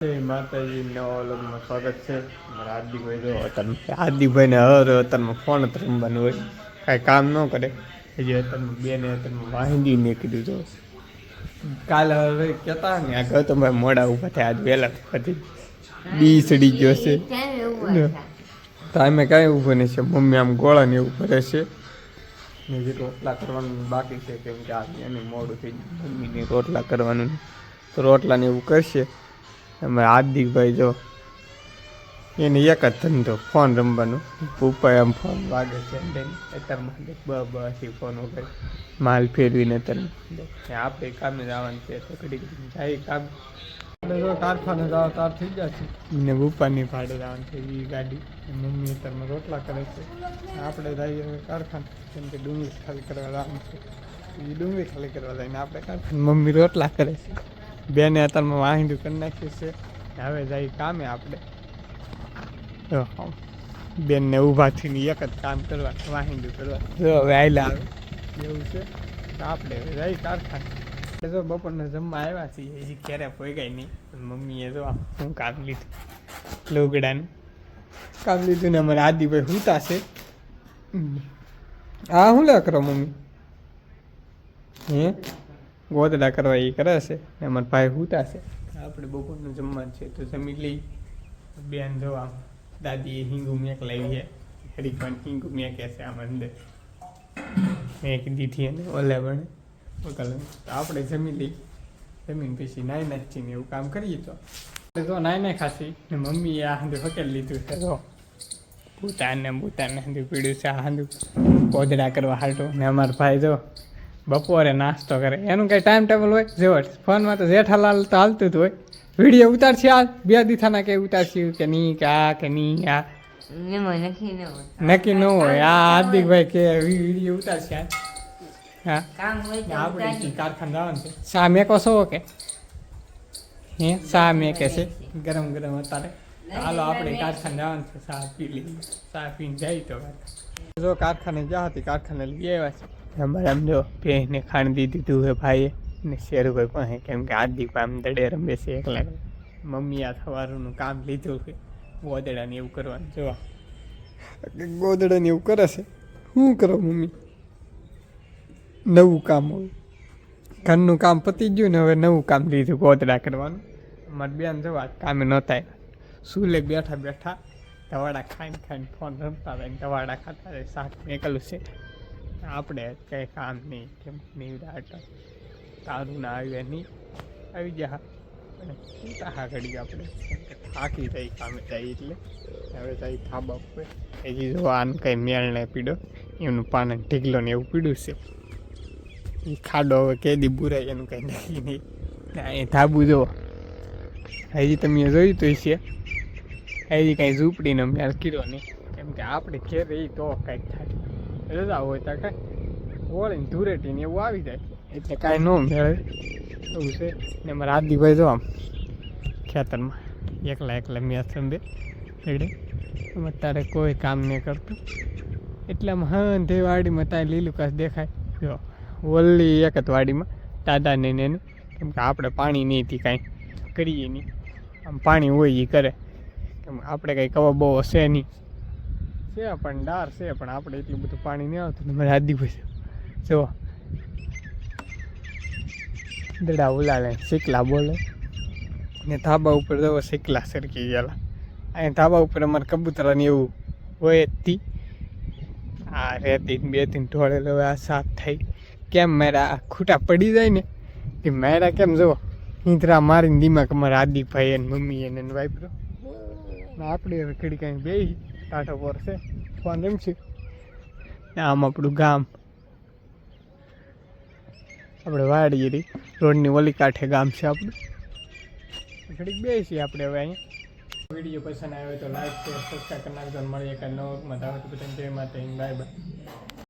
માતાજી નવા વ્લોગમાં સ્વાગત છે. મારા આદિભાઈ જો અત્યારમાં હાર્દિકભાઈને હર અત્યારમાં ફોન જ રમવાનું હોય. કાંઈ કામ ન કરે. હજી અત્યારમાં બેને અત્યારમાં વાહિંદી ને કીધું તો. કાલે હવે કહેતા ને આ ગૌતમભાઈ મોડા ઊભા થયા આજ વહેલા પછી બી સડી ગયો છે. અમે કાંઈ ઊભો નહીં છે. મમ્મી આમ ગોળા ને એવું ભરે છે. ને જે રોટલા કરવાનું બાકી છે કેમ કે આજે એનું મોડું થઈ ગયું. મમ્મીને રોટલા કરવાનું તો રોટલા ને એવું કરશે. અમારા હાર્દિકભાઈ જો એને એક જ ધંધો ફોન રમવાનો. પપ્પા આમ ફોન વાગે છે અત્યારે બ બસી ફોન વગર માલ ફેરવીને અત્યારે. આપણે કામે જવાનું છે તો ઘડી ઘડી જાય કામ. કારખાને જાવ તાર થઈ જાય છે. ને પપ્પાની ભાડે જવાનું છે એ ગાડી. મમ્મી અત્યારમાં રોટલા કરે છે. આપણે જઈએ કારખાને. કેમ કે ડુંગળી ખાલી કરવા જવાનું છે. એ ડુંગળી ખાલી કરવા જાય ને આપણે કારખાને. મમ્મી રોટલા કરે છે. બેને અત્યારમાં વાહિંદું કરી નાખ્યું છે. હવે જાય કામે આપણે. જો બેનને ઊભા થઈને એક જ કામ કરવા વાહિંદું કરવા. જો, હવે આયલા આવે. એવું છે. તો આપણે હવે જાય કારખાને. જો બપોરના જમવા આવ્યા છીએ. હજી ક્યારે કઈ નહીં. પણ મમ્મીએ જો હું કામ લીધું? લોગડાનું કામ લીધું ને અમારા આદિભાઈ હુતા છે. આ શું લે કરો મમ્મી? હે? ગોદડા કરવા એ કરે છે ને અમારા ભાઈ હુતા છે. આપણે બપોરનું જમવાનું છે તો જમી લઈ. બેન જો આમ દાદીએ હિંગુ મેક લાવી છે. હરિકવાન હિંગુ મેક છે આમ અંદર. એક દીધી અને ઓલે પણ તો આપણે જમી લઈ. જમીન પછી નાઈ નાખી ને એવું કામ કરીએ તો. તો નાઈ નાઈ ખાસી ને મમ્મીએ આ હાંધું હકેલ લીધું છે. જો. ભૂતાને ભૂતાને હાંધું પીડ્યું છે આ હાંધું ગોદડા કરવા હાટો ને અમારા ભાઈ જો બપોરે નાસ્તો કરે. એનું કંઈ ટાઈમ ટેબલ હોય? જો ફોનમાં તો જેઠાલાલ તો હાલતું જ હોય. વીડિયો ઉતારશે આ બે દીથાના કે ઉતારશું? કે નહીં કે આ કે નહીં આ? નક્કી ન હોય. આ હાર્દિકભાઈ કે વીડિયો ઉતારશે હા. આપણે. જવાનું છે. શા મેકો છો કે હે? શા મેકે છે. ગરમ ગરમ અત્યારે. હાલો, આપણે કારખાને જવાનું છે શા પી લઈએ. શા પીને જાય તો જો કારખાને જ્યાં હતી, કારખાને લઈ આવ્યા છે. અમારે આમ જો ભેંસને ખાણ દીધું છે ભાઈએ, ને શેરુભાઈ પાસે કેમ કે આદિ આમ દડે રમે છે એકલા. મમ્મી આ સવારનું કામ લીધું છે. ગોદડાને એવું કરવાનું, જોવા. ગોદડાને એવું કરે છે? શું કરો મમ્મી? નવું કામ હોય. ઘરનું કામ પતી ગયું ને હવે નવું કામ લીધું ગોદડા કરવાનું. અમારી બેન જવા કામે નહોતા આવ્યા સુલે બેઠા બેઠા ધવાડા ખાઈને ખાઈને ફોન રમતા હતા ને ધવાડા ખાતા હતા શાક નીકળ્યું છે આપણે કંઈ કામ નહીં કેમ નિવડાટ તારું ના આવે નહીં આવી ગયા અને હા ઘડી આપણે થાકી જાય કામે જાય એટલે હવે જાય થાબા ઉપર હજી જો આને કંઈ મેળ નહીં પીડો એમનું પાન ઢીકલો ને એવું પીડ્યું છે એ ખાડો હવે કેદી બુરાય એનું કંઈ નહીં નહીં એ ધાબુ જો હજી તમે જોયું તો છે હજી કાંઈ ઝૂંપડીનો મેળ કીધો નહીં. કેમ કે આપણે ઘેર રહી તો કાંઈક થાય. રજા હોય તો કાંઈ. વળીને ધૂરેટીને એવું આવી જાય. એટલે કાંઈ ન મેળે. એવું છે. ને મારા આદિભાઈ જો આમ ખેતરમાં. એકલા એકલા મેં સંભે એટલે અત્યારે કોઈ કામ નહીં કરતું. એટલે આમ હંધે વાડીમાં ત્યાં લીલું કાસ દેખાય. જો, ઓલી એક જ વાડીમાં દાદા ને એનું કેમ કે આપણે પાણી નહીં હતી કાંઈ કરીએ નહીં. આમ પાણી હોય એ કરે. આપણે કંઈ કવા બહુ હશે નહીં. છે પણ ડાર છે, પણ આપણે એટલું બધું પાણી નહીં આવતું ને મારે આદિભાઈ જુઓ. દડા ઉલાલે શીકલા બોલે. ને ધાબા ઉપર જવો શીકલા સરકી ગયેલા. અહીંયા ધાબા ઉપર અમારે કબૂતરાને એવું હોય જ તી. આ રેતી બે ત્રણ ઢોળેલો આ સાફ થઈ. કેમ મારા ખૂટા પડી જાય ને? એ મારા કેમ જુઓ? ઈંતરા મારીને દિમાગ અમારા આદિભાઈ અને મમ્મી એને વાપરો આપણે હવે ઘડી કાંઈ બે ટાટો પર છે. ફોન એમ ને આમ આપણું ગામ. આપણે વાડીએ રહી રોડની વલી કાંઠે ગામ છે આપણું ઘડીક બે છીએ આપણે હવે અહીંયા. વીડિયો પસંદ આવ્યો તો લાઈક શેર સબસ્ક્રાઈબ કરી નાખજો મળીએ કાંઈ નવો માં. દાવત બધાને જય માતા બાય બાય